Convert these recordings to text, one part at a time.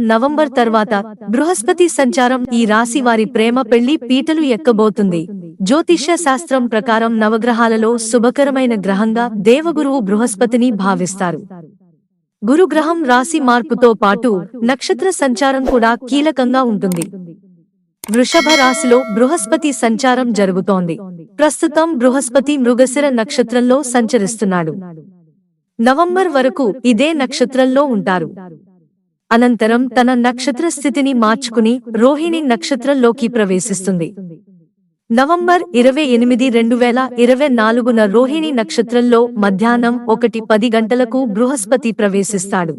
November తర్వాత బృహస్పతి సంచారం ఈ రాశి వారి ప్రేమ పెళ్ళి పీటలు ఎక్కబోతుంది. జ్యోతిష్య శాస్త్రం ప్రకారం నవగ్రహాలలో శుభకరమైన గ్రహంగా దేవగురువు బృహస్పతిని భావిస్తారు. గురుగ్రహం రాశి మార్పుతో పాటు నక్షత్ర సంచారం కూడా కీలకంగా ఉంటుంది. వృషభ రాశిలో బృహస్పతి సంచారం జరుగుతోంది. ప్రస్తుతం బృహస్పతి మృగశిర నక్షత్రంలో సంచరిస్తున్నాడు. నవంబర్ వరకు ఇదే నక్షత్రంలో ఉంటారు. అనంతరం తన నక్షత్ర స్థితిని మార్చుకుని రోహిణి నక్షత్రంలోకి ప్రవేశిస్తుంది. నవంబర్ ఇరవై ఎనిమిది రెండు వేల ఇరవై నాలుగున రోహిణి నక్షత్రంలో మధ్యాహ్నం ఒకటి పది గంటలకు బృహస్పతి ప్రవేశిస్తాడు.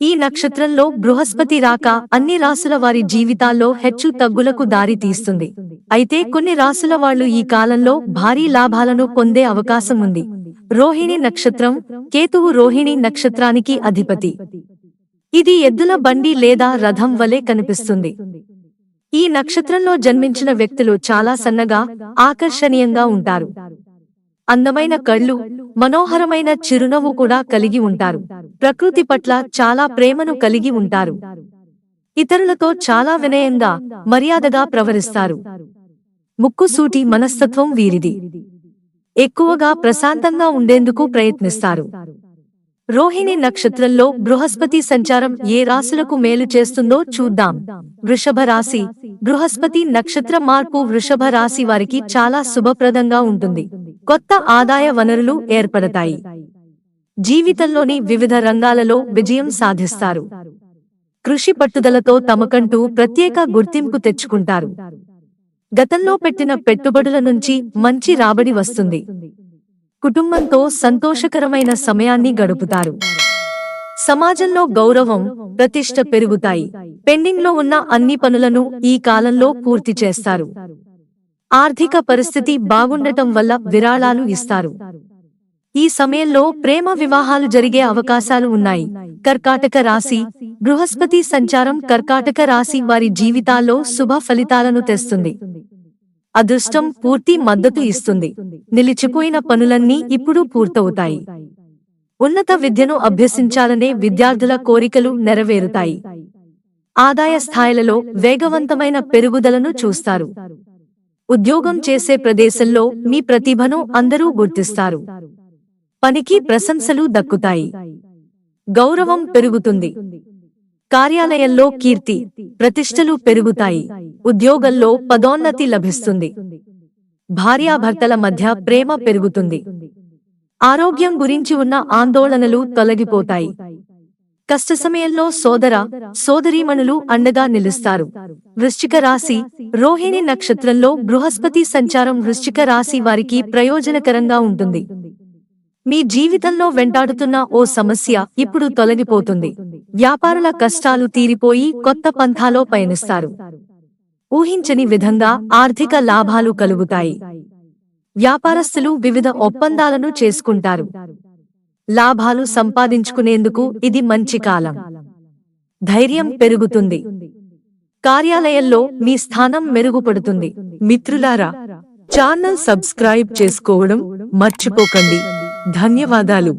ఈ నక్షత్రంలో బృహస్పతి రాక అన్ని రాసుల వారి జీవితాల్లో హెచ్చు తగ్గులకు దారి తీస్తుంది. అయితే కొన్ని రాసుల వాళ్ళు ఈ కాలంలో భారీ లాభాలను పొందే అవకాశం ఉంది. రోహిణి నక్షత్రం కేతువు రోహిణి నక్షత్రానికి అధిపతి. ఇది ఎద్దుల బండి లేదా రథం వలె కనిపిస్తుంది. ఈ నక్షత్రంలో జన్మించిన వ్యక్తులు చాలా సన్నగా ఆకర్షణీయంగా ఉంటారు. అందమైన కళ్ళు మనోహరమైన చిరునవ్వు కూడా కలిగి ఉంటారు. ప్రకృతి పట్ల చాలా ప్రేమను కలిగి ఉంటారు. ఇతరులతో చాలా వినయంగా మర్యాదగా ప్రవరిస్తారు ముక్కుసూటి మనస్తత్వం వీరిది. ఎక్కువగా ప్రశాంతంగా ఉండేందుకు ప్రయత్నిస్తారు. రోహిణి నక్షత్రంలో బృహస్పతి సంచారం ఏ రాశులకు మేలు చేస్తుందో చూద్దాం. వృషభ రాశి. బృహస్పతి నక్షత్ర మార్పు వృషభ రాశి వారికి చాలా శుభప్రదంగా ఉంటుంది. కొత్త ఆదాయ వనరులు ఏర్పడతాయి. జీవితంలోని వివిధ రంగాలలో విజయం సాధిస్తారు. కృషి పట్టుదలతో తమకంటూ ప్రత్యేక గుర్తింపు తెచ్చుకుంటారు. గతంలో పెట్టిన పెట్టుబడుల నుంచి మంచి రాబడి వస్తుంది. కుటుంబంతో సంతోషకరమైన సమయాన్ని గడుపుతారు. సమాజంలో గౌరవం ప్రతిష్ట పెరుగుతాయి. పెండింగ్లో ఉన్న అన్ని పనులను ఈ కాలంలో పూర్తి చేస్తారు. ఆర్థిక పరిస్థితి బాగుండటం వల్ల విరాళాలు ఇస్తారు. ఈ సమయంలో ప్రేమ వివాహాలు జరిగే అవకాశాలు ఉన్నాయి. కర్కాటక రాశి బృహస్పతి సంచారం కర్కాటక రాశి వారి జీవితాల్లో శుభ ఫలితాలను తెస్తుంది. అదృష్టం పూర్తి మద్దతు ఇస్తుంది. నిలిచిపోయిన పనులన్నీ ఇప్పుడు పూర్తవుతాయి. ఉన్నత విద్యను అభ్యసించాలనే విద్యార్థుల కోరికలు నెరవేరుతాయి. ఆదాయ స్థాయిలలో వేగవంతమైన పెరుగుదలను చూస్తారు. ఉద్యోగం చేసే ప్రదేశంలో మీ ప్రతిభను అందరూ గుర్తిస్తారు. పనికి ప్రశంసలు దక్కుతాయి. గౌరవం పెరుగుతుంది. కార్యాలయంలో కీర్తి ప్రతిష్టలు పెరుగుతాయి ఉద్యోగంలో పదోన్నతి లభిస్తుంది. భార్యాభర్తల మధ్య ప్రేమ పెరుగుతుంది. ఆరోగ్యం గురించి ఉన్న ఆందోళనలు తొలగిపోతాయి. కష్ట సమయంలో సోదర సోదరీమణులు అండగా నిలుస్తారు. వృశ్చిక రాశి రోహిణి నక్షత్రంలో బృహస్పతి సంచారం వృశ్చిక రాశి వారికి ప్రయోజనకరంగా ఉంటుంది. మీ జీవితంలో వెంటాడుతున్న ఓ సమస్య ఇప్పుడు తొలగిపోతుంది. వ్యాపారుల కష్టాలు తీరిపోయి కొత్త పంథాలో పయనిస్తారు. ఊహించని విధంగా ఆర్థిక లాభాలు కలుగుతాయి. వ్యాపారస్తులు వివిధ ఒప్పందాలను చేసుకుంటారు. లాభాలు సంపాదించుకునేందుకు ఇది మంచి కాలం. ధైర్యం పెరుగుతుంది. కార్యాలయంలో మీ స్థానం మెరుగుపడుతుంది. మిత్రులారా ఛానల్ సబ్స్క్రైబ్ చేసుకోవడం మర్చిపోకండి. ధన్యవాదాలు.